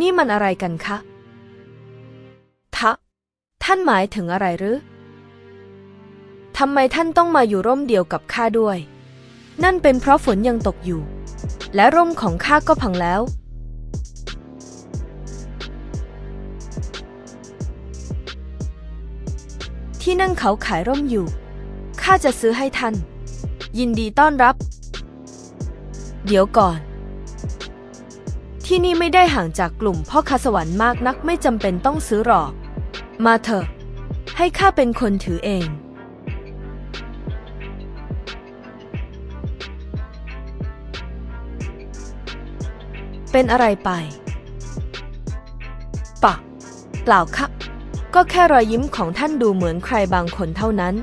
นี่มันอะไรกันคะ ทะ ท่านหมายถึงอะไรหรือ ทำไมท่านต้องมาอยู่ร่มเดียวกับข้าด้วย นั่นเป็นเพราะฝนยังตกอยู่ และร่มของข้าก็พังแล้ว ที่นั่นเขาขายร่มอยู่ ข้าจะซื้อให้ท่าน ยินดีต้อนรับ เดี๋ยวก่อน ที่นี่ไม่ได้ห่างจากกลุ่มพ่อค้าสวรรค์มากนักไม่จำเป็นต้องซื้อหรอก มาเถอะ ให้ข้าเป็นคนถือเอง เป็นอะไรไปปะเปล่าครับ ก็แค่รอยยิ้มของท่านดูเหมือนใครบางคนเท่านั้น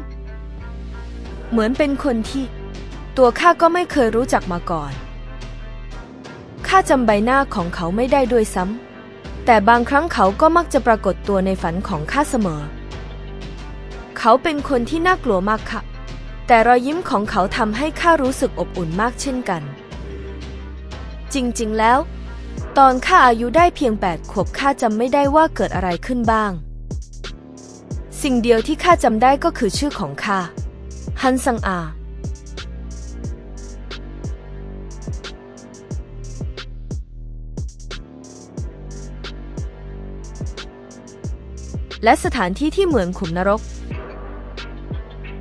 เหมือนเป็นคนที่ ตัวข้าก็ไม่เคยรู้จักมาก่อน ข้าจำใบหน้าของเขาไม่ได้ด้วยซ้ำ แต่บางครั้งเขาก็มักจะปรากฏตัวในฝันของข้าเสมอ เขาเป็นคนที่น่ากลัวมากค่ะ แต่รอยยิ้มของเขาทำให้ข้ารู้สึกอบอุ่นมากเช่นกัน จริงๆแล้ว ตอนข้าอายุได้เพียงแปดขวบข้าจำไม่ได้ว่าเกิดอะไรขึ้นบ้าง สิ่งเดียวที่ข้าจำได้ก็คือชื่อของข้าฮันซังอา และสถานที่ที่เหมือนขุมนรก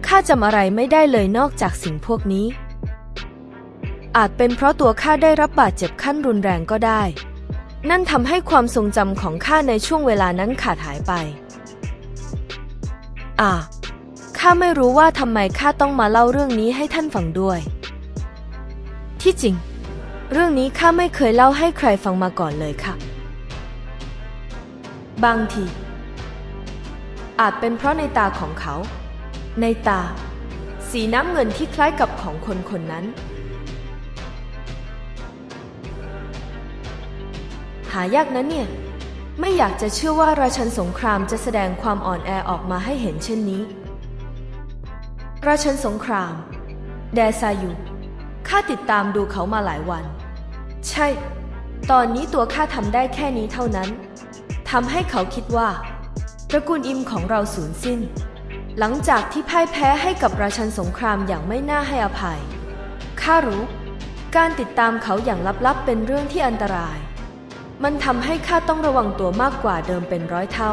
ข้าจำอะไรไม่ได้เลยนอกจากสิ่งพวกนี้ อาจเป็นเพราะตัวข้าได้รับบาดเจ็บขั้นรุนแรงก็ได้ นั่นทำให้ความทรงจำของข้าในช่วงเวลานั้นขาดหายไป อ่า ข้าไม่รู้ว่าทำไมข้าต้องมาเล่าเรื่องนี้ให้ท่านฟังด้วย ที่จริง เรื่องนี้ข้าไม่เคยเล่าให้ใครฟังมาก่อนเลยค่ะ บางที อาจเป็นเพราะในตาของเขา ในตา สีน้ำเงินที่คล้ายกับของคนคนนั้น หายากนะเนี่ย ไม่อยากจะเชื่อว่าราชันสงครามจะแสดงความอ่อนแอออกมาให้เห็นเช่นนี้ ราชันสงคราม แดซายูข้าติดตามดูเขามาหลายวัน ใช่ ตอนนี้ตัวข้าทำได้แค่นี้เท่านั้นทำให้เขาคิดว่า ตระกูลอิมของเราสูญสิ้น หลังจากที่พ่ายแพ้ให้กับราชันสงครามอย่างไม่น่าให้อภัย ข้ารู้ การติดตามเขาอย่างลับๆ เป็นเรื่องที่อันตราย มันทำให้ข้าต้องระวังตัวมากกว่าเดิมเป็นร้อยเท่า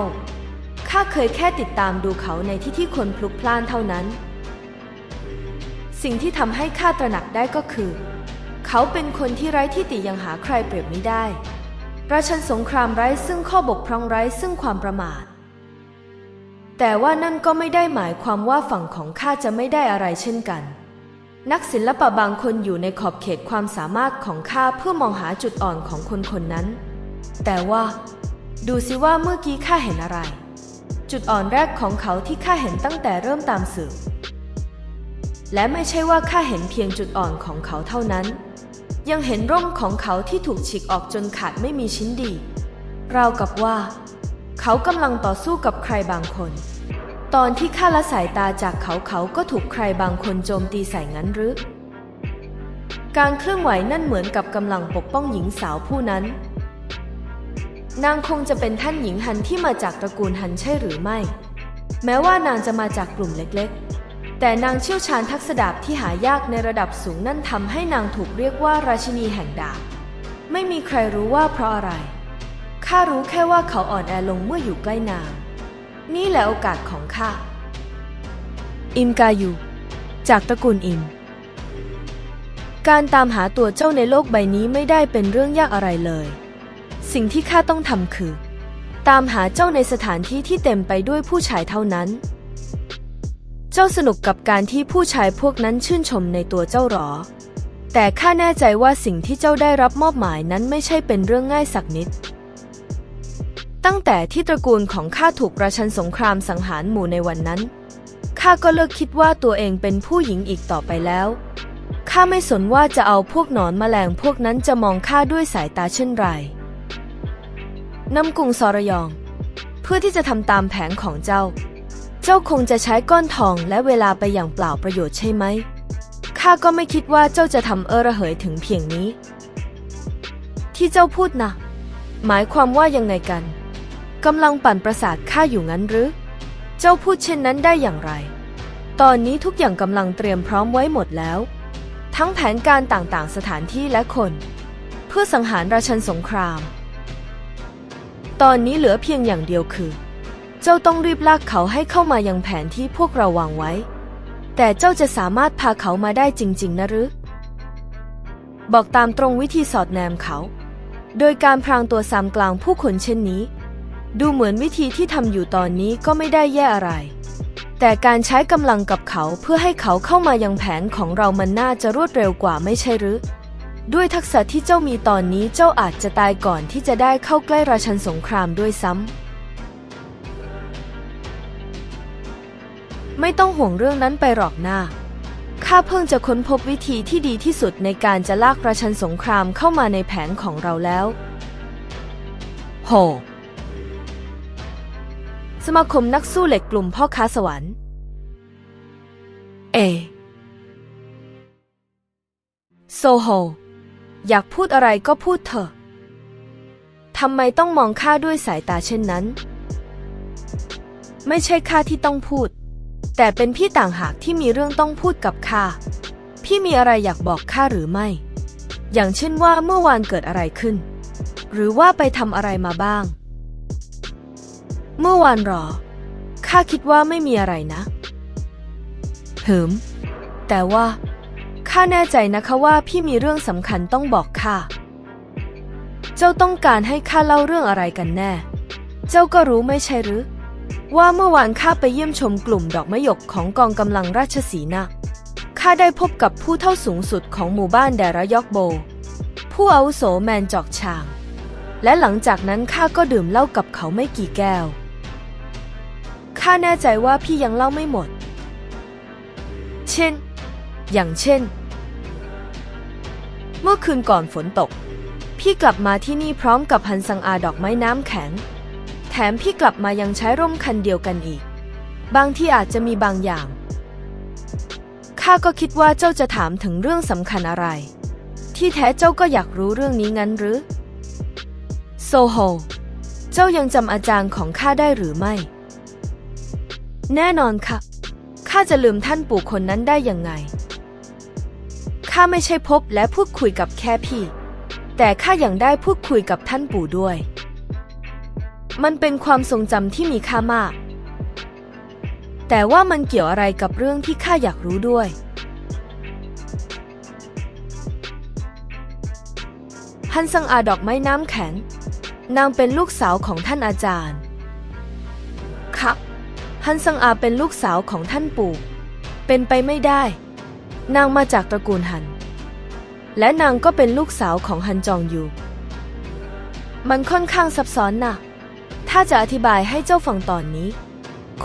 ข้าเคยแค่ติดตามดูเขาในที่ที่คนพลุกพล่านเท่านั้น สิ่งที่ทำให้ข้าตระหนักได้ก็คือ เขาเป็นคนที่ไร้ที่ติยังหาใครเปรียบไม่ได้ ราชันสงครามไร้ซึ่งข้อบกพร่องไร้ซึ่งความประมาท แต่ว่านั่นก็ไม่ได้หมายความว่าฝั่งของข้าจะไม่ได้อะไรเช่นกัน นักศิลปะบางคนอยู่ในขอบเขตความสามารถของข้าเพื่อมองหาจุดอ่อนของคนคนนั้น แต่ว่า ดูสิว่าเมื่อกี้ข้าเห็นอะไร จุดอ่อนแรกของเขาที่ข้าเห็นตั้งแต่เริ่มตามสืบและไม่ใช่ว่าข้าเห็นเพียงจุดอ่อนของเขาเท่านั้น ยังเห็นร่มของเขาที่ถูกฉีกออกจนขาดไม่มีชิ้นดี ราวกับว่า เขากำลังต่อสู้กับใครบางคน ตอนที่ข้าละสายตาจากเขาเขาก็ถูกใครบางคนโจมตีใส่งั้นหรือ การเคลื่อนไหวนั่นเหมือนกับกำลังปกป้องหญิงสาวผู้นั้น นางคงจะเป็นท่านหญิงฮันที่มาจากตระกูลฮันใช่หรือไม่ แม้ว่านางจะมาจากกลุ่มเล็กๆ แต่นางเชี่ยวชาญทักษะดาบที่หายากในระดับสูงนั่นทำให้นางถูกเรียกว่าราชินีแห่งดาบ ไม่มีใครรู้ว่าเพราะอะไร ข้ารู้แค่ว่าเขาอ่อนแอลงเมื่ออยู่ใกล้นาง นี่แหละโอกาสของข้า อิมกายู จากตระกูลอิม การตามหาตัวเจ้าในโลกใบนี้ไม่ได้เป็นเรื่องยากอะไรเลย สิ่งที่ข้าต้องทำคือ ตามหาเจ้าในสถานที่ที่เต็มไปด้วยผู้ชายเท่านั้น เจ้าสนุกกับการที่ผู้ชายพวกนั้นชื่นชมในตัวเจ้าหรอ แต่ข้าแน่ใจว่าสิ่งที่เจ้าได้รับมอบหมายนั้นไม่ใช่เป็นเรื่องง่ายสักนิด ตั้งแต่ที่ตระกูลของข้าถูกราชันสงครามสังหารหมู่ในวันนั้น ข้าก็เลิกคิดว่าตัวเองเป็นผู้หญิงอีกต่อไปแล้ว ข้าไม่สนว่าจะเอาพวกหนอนแมลงพวกนั้นจะมองข้าด้วยสายตาเช่นไรน้ำกุงซอรยอง เพื่อที่จะทำตามแผนของเจ้า เจ้าคงจะใช้ก้อนทองและเวลาไปอย่างเปล่าประโยชน์ใช่ไหม ข้าก็ไม่คิดว่าเจ้าจะทำเออระเหยถึงเพียงนี้ ที่เจ้าพูดนะ หมายความว่ายังไงกัน กำลังปั่นประสาทข้าอยู่งั้นหรือ เจ้าพูดเช่นนั้นได้อย่างไร ตอนนี้ทุกอย่างกำลังเตรียมพร้อมไว้หมดแล้ว ทั้งแผนการต่างๆ สถานที่และคน เพื่อสังหารราชันสงคราม ตอนนี้เหลือเพียงอย่างเดียวคือ เจ้าต้องรีบลากเขาให้เข้ามายังแผนที่พวกเราวางไว้ แต่เจ้าจะสามารถพาเขามาได้จริง ๆ นะหรือ บอกตามตรงวิธีสอดแนมเขา โดยการพรางตัวซ้ำกลางผู้คนเช่นนี้ ดูเหมือนวิธีที่ทำอยู่ตอนนี้ก็ไม่ได้แย่อะไร แต่การใช้กำลังกับเขาเพื่อให้เขาเข้ามายังแผนของเรามันน่าจะรวดเร็วกว่าไม่ใช่หรือ ด้วยทักษะที่เจ้ามีตอนนี้เจ้าอาจจะตายก่อนที่จะได้เข้าใกล้ราชันสงครามด้วยซ้ำไม่ต้องห่วงเรื่องนั้นไปหรอกหน้าข้าเพิ่งจะค้นพบวิธีที่ดีที่สุดในการจะลากราชันสงครามเข้ามาในแผนของเราแล้วโห สมาคมนักสู้เหล็กกลุ่มพ่อค้าสวรรค์ เอ โซโฮ อยากพูดอะไรก็พูดเถอะ ทำไมต้องมองข้าด้วยสายตาเช่นนั้น ไม่ใช่ข้าที่ต้องพูด แต่เป็นพี่ต่างหากที่มีเรื่องต้องพูดกับข้า พี่มีอะไรอยากบอกข้าหรือไม่ อย่างเช่นว่าเมื่อวานเกิดอะไรขึ้น หรือว่าไปทำอะไรมาบ้าง เมื่อวานหรอ ข้าคิดว่าไม่มีอะไรนะหืมแต่ว่าข้าแน่ใจนะคะว่าพี่มีเรื่องสำคัญต้องบอกข้า เจ้าต้องการให้ข้าเล่าเรื่องอะไรกันแน่ เจ้าก็รู้ไม่ใช่หรือ ว่าเมื่อวานข้าไปเยี่ยมชมกลุ่มดอกมะหยกของกองกำลังราชสีนะข้าได้พบกับผู้เท่าสูงสุดของหมู่บ้านแดระยอกโบ ผู้อาวุโสแมนจอกชาง และหลังจากนั้นข้าก็ดื่มเหล้ากับเขาไม่กี่แก้ว ข้าแน่ใจว่าพี่ยังเล่าไม่หมด เช่น อย่างเช่น เมื่อคืนก่อนฝนตก พี่กลับมาที่นี่พร้อมกับพันสังอาดอกไม้น้ำแข็ง แถมพี่กลับมายังใช้ร่มคันเดียวกันอีก บางที่อาจจะมีบางอย่างข้าก็คิดว่าเจ้าจะถามถึงเรื่องสำคัญอะไร ที่แท้เจ้าก็อยากรู้เรื่องนี้งั้นหรือ โซโฮ เจ้ายังจำอาจารย์ของข้าได้หรือไม่ แน่นอนค่ะ ข้าจะลืมท่านปู่คนนั้นได้ยังไง ข้าไม่ใช่พบและพูดคุยกับแค่พี่ แต่ข้ายังได้พูดคุยกับท่านปู่ด้วย มันเป็นความทรงจำที่มีค่ามาก แต่ว่ามันเกี่ยวอะไรกับเรื่องที่ข้าอยากรู้ด้วย ฮันซังอาดอกไม้น้ำแข็ง นางเป็นลูกสาวของท่านอาจารย์ ฮันซังอาเป็นลูกสาวของท่านปู่ เป็นไปไม่ได้ นางมาจากตระกูลฮัน และนางก็เป็นลูกสาวของฮันจองยู มันค่อนข้างซับซ้อนนะถ้าจะอธิบายให้เจ้าฟังตอนนี้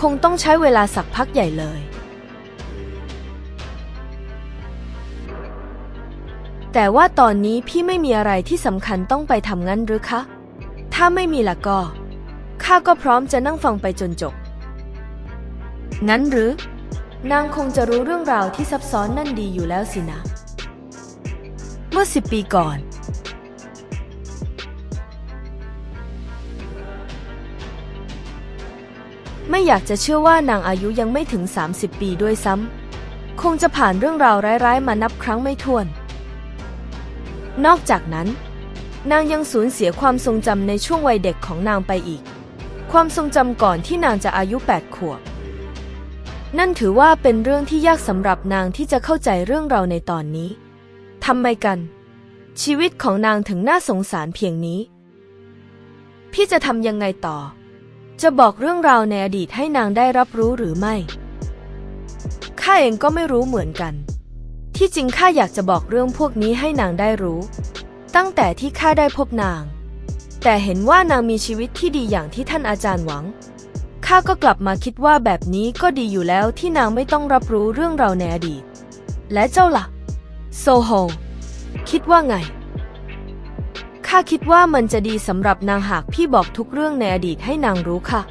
คงต้องใช้เวลาสักพักใหญ่เลย แต่ว่าตอนนี้พี่ไม่มีอะไรที่สำคัญต้องไปทำงั้นหรือคะ ถ้าไม่มีละก็ ข้าก็พร้อมจะนั่งฟังไปจนจบ งั้นหรือ นางคงจะรู้เรื่องราวที่ซับซ้อนนั่นดีอยู่แล้วสินะ เมื่อสิบปีก่อน ไม่อยากจะเชื่อว่านางอายุยังไม่ถึง 30 ปีด้วยซ้ำ คงจะผ่านเรื่องราวร้ายๆ มานับครั้งไม่ถ้วน นอกจากนั้น นางยังสูญเสียความทรงจำในช่วงวัยเด็กของนางไปอีกความทรงจำก่อนที่นางจะอายุ 8 ขวบ นั่นถือว่าเป็นเรื่องที่ยากสำหรับนางที่จะเข้าใจเรื่องเราในตอนนี้ทำไมกัน ชีวิตของนางถึงน่าสงสารเพียงนี้ พี่จะทำยังไงต่อ จะบอกเรื่องราวในอดีตให้นางได้รับรู้หรือไม่ข้าเองก็ไม่รู้เหมือนกัน ที่จริงข้าอยากจะบอกเรื่องพวกนี้ให้นางได้รู้ ตั้งแต่ที่ข้าได้พบนาง แต่เห็นว่านางมีชีวิตที่ดีอย่างที่ท่านอาจารย์หวัง ข้าก็กลับมาคิดว่าแบบนี้ก็ดีอยู่แล้วที่นางไม่ต้องรับรู้เรื่องเราในอดีต และเจ้าล่ะ โซโฮ คิดว่าไง ข้าคิดว่ามันจะดีสำหรับนางหากพี่บอกทุกเรื่องในอดีตให้นางรู้ค่ะ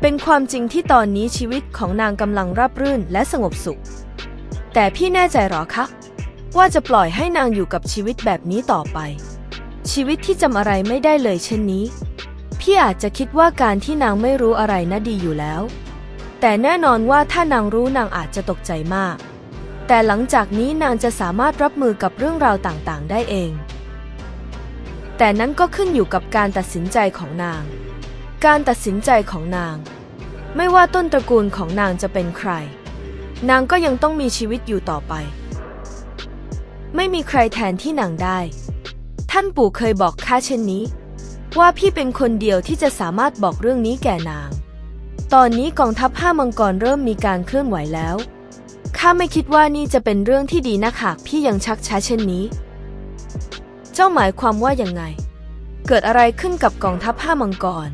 เป็นความจริงที่ตอนนี้ชีวิตของนางกำลังราบรื่นและสงบสุข แต่พี่แน่ใจหรอคะ ว่าจะปล่อยให้นางอยู่กับชีวิตแบบนี้ต่อไป ชีวิตที่จำอะไรไม่ได้เลยเช่นนี้ พี่อาจจะคิดว่าการที่นางไม่รู้อะไรน่ะดีอยู่แล้ว แต่แน่นอนว่าถ้านางรู้นางอาจจะตกใจมาก แต่หลังจากนี้นางจะสามารถรับมือกับเรื่องราวต่างๆ ได้เอง แต่นั้นก็ขึ้นอยู่กับการตัดสินใจของนาง การตัดสินใจของนาง ไม่ว่าต้นตระกูลของนางจะเป็นใคร นางก็ยังต้องมีชีวิตอยู่ต่อไป ไม่มีใครแทนที่นางได้ ท่านปู่เคยบอกข้าเช่นนี้ ว่าพี่เป็นคนเดียวที่จะสามารถบอกเรื่องนี้แก่นาง ตอนนี้กองทัพห้ามังกรเริ่มมีการเคลื่อนไหวแล้ว ข้าไม่คิดว่านี่จะเป็นเรื่องที่ดีนะหากพี่ยังชักช้าเช่นนี้ เจ้าหมายความว่ายังไง เกิดอะไรขึ้นกับกองทัพห้ามังกร